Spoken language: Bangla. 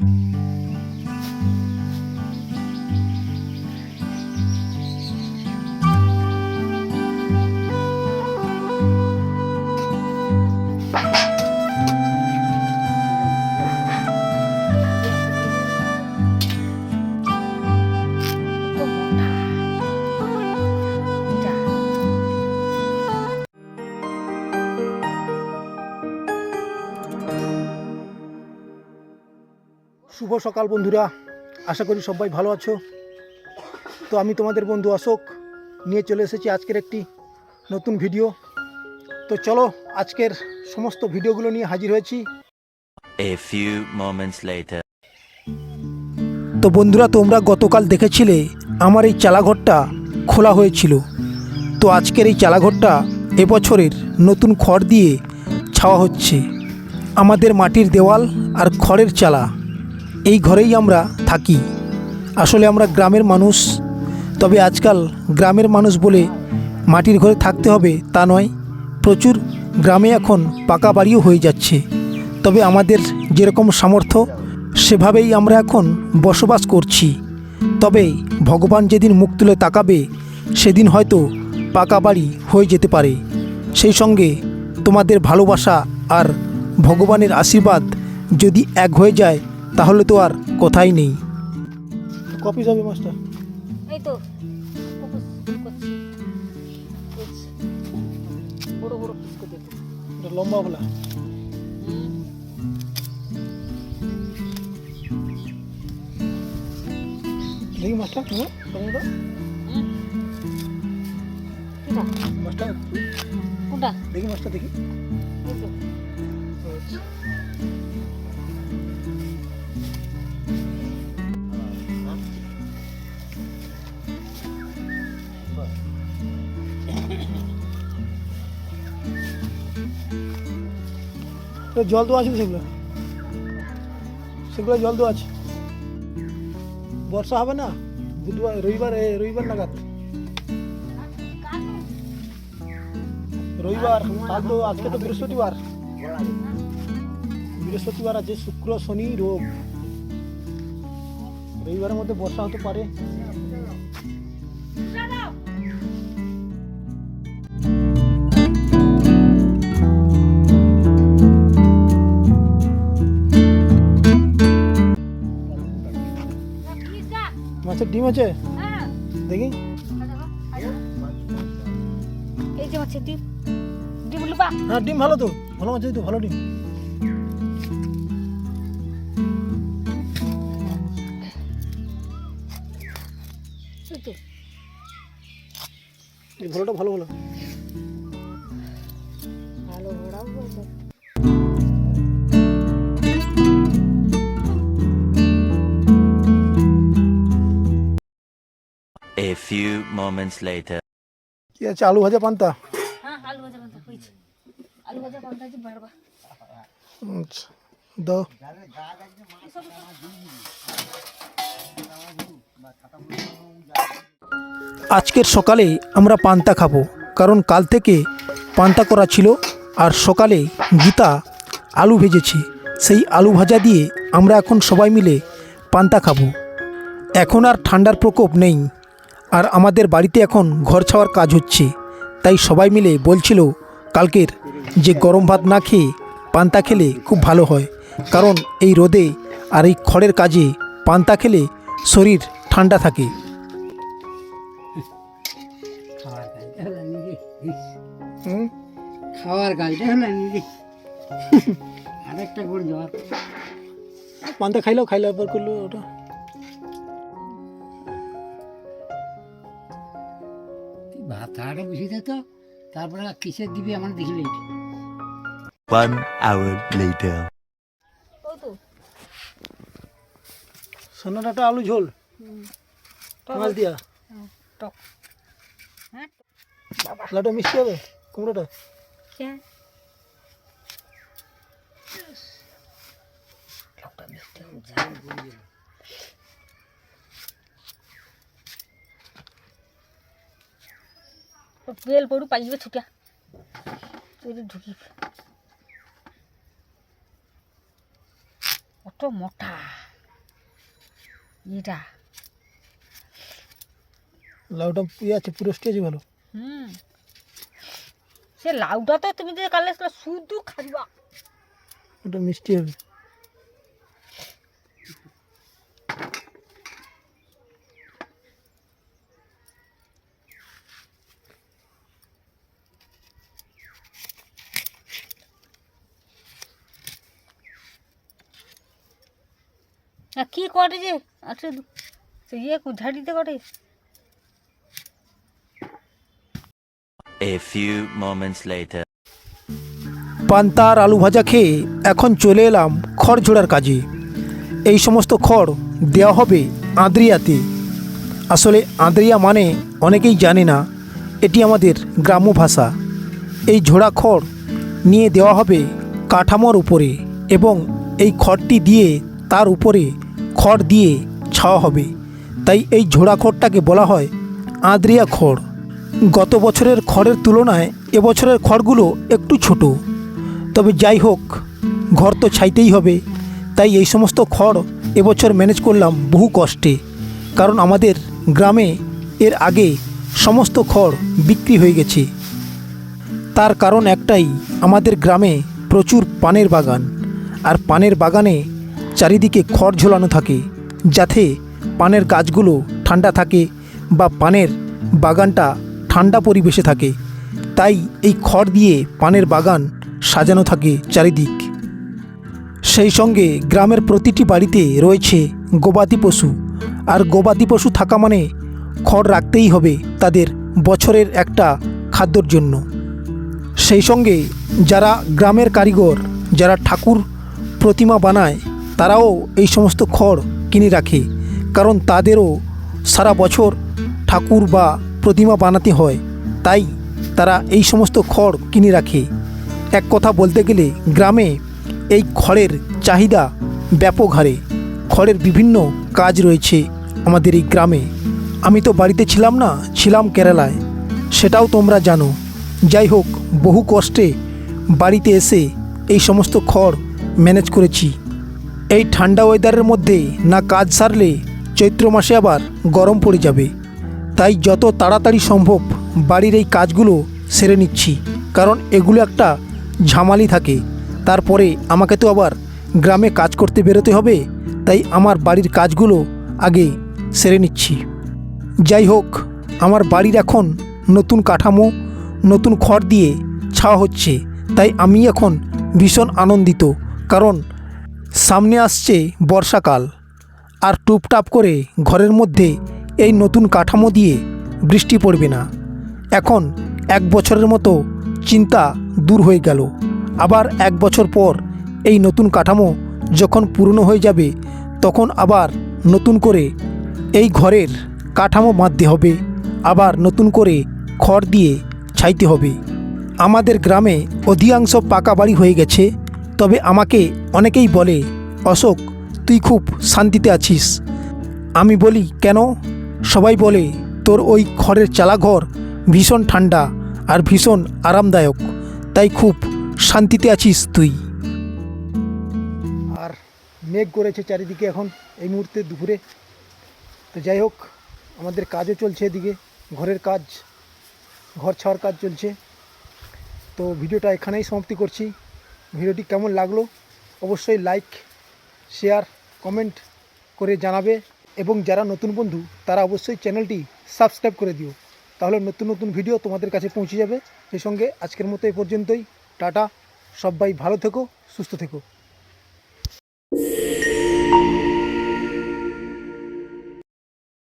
Música শুভ সকাল বন্ধুরা। আশা করি সবাই ভালো আছো। তো আমি তোমাদের বন্ধু অশোক নিয়ে চলে এসেছি আজকের একটি নতুন ভিডিও। তো চলো আজকের সমস্ত ভিডিওগুলো নিয়ে হাজির হয়েছি। A few moments later. তো বন্ধুরা তোমরা গতকাল দেখেছিলে আমার এই চালাঘরটা খোলা হয়েছিল। তো আজকের এই চালাঘরটা এবছরের নতুন খড় দিয়ে ছাওয়া হচ্ছে। আমাদের মাটির দেওয়াল আর খড়ের চালা। এই ঘরেই আমরা থাকি। আসলে আমরা গ্রামের মানুষ। তবে আজকাল গ্রামের মানুষ বলে মাটির ঘরে থাকতে হবে তা নয়, প্রচুর গ্রামে এখন পাকা বাড়িও হয়ে যাচ্ছে। তবে আমাদের যেরকম সামর্থ্য, সেভাবেই আমরা এখন বসবাস করছি। তবে ভগবান যেদিন মুখ তুলে তাকাবে, সেদিন হয়তো পাকা বাড়ি হয়ে যেতে পারে। সেই সঙ্গে তোমাদের ভালোবাসা আর ভগবানের আশীর্বাদ যদি এক হয়ে যায় তাহলে তো আর কথাই নেই। কপি যাবে মাস্টার। এই তো। বড় বড় এটা লম্বা বলা। দেখি মাস্টার হ্যাঁ টমেটো কোনটা? দেখি মাস্টার দেখি। জল দেওয়া আছে সেগুলো? সেগুলো জল দেওয়া আছে। বর্ষা হবে না? বুধবার, রবিবার রবিবার নাগাদ। রবিবার, কাল তো আজকে তো বৃহস্পতিবার। বৃহস্পতিবার আছে শুক্র, শনি রোগ রবিবারের মধ্যে বর্ষা হতে পারে। ডিম আছে? হ্যাঁ। দেখি। এই যে হচ্ছে ডিম। ডিম লুপা। হ্যাঁ ডিম ভালো তো। ভালো মাছ তো ভালো ডিম। ভালোটা ভালো ভালো ভালো। Few moments later. কি আছে? আলু ভাজা পান্তা? হ্যাঁ আলু ভাজা পান্তা আলু ভাজা পান্তা বাড়বা। আচ্ছা দাও। আজকের সকালে আমরা পান্তা খাব কারণ কাল থেকে পান্তা করা ছিল আর সকালে গীতা আলু ভেজেছি। সেই আলু ভাজা দিয়ে আমরা এখন সবাই মিলে পান্তা খাব। এখন আর ঠান্ডার প্রকোপ নেই। আর আমাদের বাড়িতে এখন ঘর ছাওয়ার কাজ হচ্ছে। তাই সবাই মিলে বলছিল কালকের যে গরম ভাত না খেয়ে পান্তা খেলে খুব ভালো হয়। কারণ এই রোদে আর এই খড়ের কাজে পান্তা খেলে শরীর ঠান্ডা থাকে। খাওয়ার গাছটা হলো নিজে? আরেকটা করে জ্বর পান্তা খাইলেও খাইলে করল ওটা। ভাত হাড়ে বসে দিত তারপরে কিসের দিবি আমার দেখিলে One hour later. সোনাটা আলু ঝোল। মাছ দিয়া। টক। হ্যাঁ? লাটা মিষ্টি হবে? কুমড়োটা? কে? বেল পড়ু পাইবে ছুটা তুই ঢুকি। অত মোটা। এটা লাউটা ইয়ে আছে পুরষ্টি আছে ভালো। হুম। সে লাউটা তো তুমি যে কালে শুধু খাইবা। ওটা মিষ্টি হবে। কি করে যে? আচ্ছা সে ইয়ে ঝাড়িতে করে। A few moments later. পান্তা আর আলু ভাজা খেয়ে এখন চলে এলাম খড় ঝোড়ার কাজে। এই সমস্ত খড় দেওয়া হবে আদ্রিয়াতে। আসলে আদ্রিয়া মানে অনেকেই জানে না এটি আমাদের গ্রাম্য ভাষা। এই ঝোড়া খড় নিয়ে দেওয়া হবে কাঠামোর উপরে এবং এই খড়টি দিয়ে তার উপরে খড় দিয়ে ছাওয়া হবে। তাই এই ঝোড়া খড়টাকে বলা হয় আদ্রিয়া খড়। গত বছরের খড়ের তুলনায় এবছরের খড়গুলো একটু ছোট। তবে যাই হোক, ঘর তো ছাইতেই হবে। তাই এই সমস্ত খড় এবছর ম্যানেজ করলাম বহু কষ্টে। কারণ আমাদের গ্রামে এর আগে সমস্ত খড় বিক্রি হয়ে গেছে। তার কারণ একটাই, আমাদের গ্রামে প্রচুর পানের বাগান। আর পানের বাগানে চারিদিকে খড় ঝোলানো থাকে, যাতে পানের গাছগুলো ঠান্ডা থাকে বা পানের বাগানটা ঠান্ডা পরিবেশে থাকে। তাই এই খড় দিয়ে পানের বাগান সাজানো থাকে চারিদিক। সেই সঙ্গে গ্রামের প্রতিটি বাড়িতে রয়েছে গবাদি পশু, আর গবাদি পশু থাকা মানে খড় রাখতেই হবে তাদের বছরের একটা খাদ্যর জন্য। সেই সঙ্গে যারা গ্রামের কারিগর, যারা ঠাকুর প্রতিমা বানায় তারাও এই সমস্ত খড় কিনে রাখে, কারণ তাদেরও সারা বছর ঠাকুর বা প্রতিমা বানাতে হয়। তাই তারা এই সমস্ত খড় কিনে রাখে। এক কথা বলতে গেলে, গ্রামে এই খড়ের চাহিদা ব্যাপক হারে। খড়ের বিভিন্ন কাজ রয়েছে আমাদের এই গ্রামে। আমি তো বাড়িতে ছিলাম না, ছিলাম কেরালায়। সেটাও তোমরা জানো। যাই হোক, বহু কষ্টে বাড়িতে এসে এই সমস্ত খড় ম্যানেজ করেছি। এই ঠান্ডা ওয়েদারের মধ্যে না কাজ সারলে চৈত্র মাসে আবার গরম পড়ে যাবে। তাই যত তাড়াতাড়ি সম্ভব বাড়ির এই কাজগুলো সেরে নিচ্ছি। কারণ এগুলো একটা ঝামালি থাকে। তারপরে আমাকে তো আবার গ্রামে কাজ করতে বেরোতে হবে, তাই আমার বাড়ির কাজগুলো আগে সেরে নিচ্ছি। যাই হোক, আমার বাড়ির এখন নতুন কাঠামো, নতুন খড় দিয়ে ছাওয়া হচ্ছে, তাই আমি এখন ভীষণ আনন্দিত। কারণ সামনে আসছে বর্ষাকাল, আর টুপটাপ করে ঘরের মধ্যে এই নতুন কাঠামো দিয়ে বৃষ্টি পড়বে না। এখন এক বছরের মতো চিন্তা দূর হয়ে গেল। আবার এক বছর পর এই নতুন কাঠামো যখন পুরনো হয়ে যাবে, তখন আবার নতুন করে এই ঘরের কাঠামো বাঁধতে হবে, আবার নতুন করে খড় দিয়ে ছাইতে হবে। আমাদের গ্রামে অধিকাংশ পাকা বাড়ি হয়ে গেছে। তবে আমাকে অনেকেই বলে, অশোক, তুই খুব শান্তিতে আছিস। আমি বলি, কেন? সবাই বলে, তোর ওই খড়ের চালাঘর ভীষণ ঠান্ডা আর ভীষণ আরামদায়ক, তাই খুব শান্তিতে আছিস তুই। আর মেঘ করেছে চারিদিকে এখন এই মুহূর্তে দুপুরে। তো যাই হোক, আমাদের কাজও চলছে এদিকে, ঘরের কাজ, ঘর ছাওয়ার কাজ চলছে। তো ভিডিওটা এখানেই সমাপ্তি করছি। ভিডিওটি কেমন লাগল অবশ্যই লাইক শেয়ার কমেন্ট করে জানাবে এবং যারা নতুন বন্ধু, তারা অবশ্যই চ্যানেলটি সাবস্ক্রাইব করে দিও। তাহলে নতুন নতুন ভিডিও তোমাদের কাছে পৌঁছে যাবে। সেই সঙ্গে আজকের মতো এই পর্যন্তই। টাটা। সবাই ভালো থেকো, সুস্থ থেকো।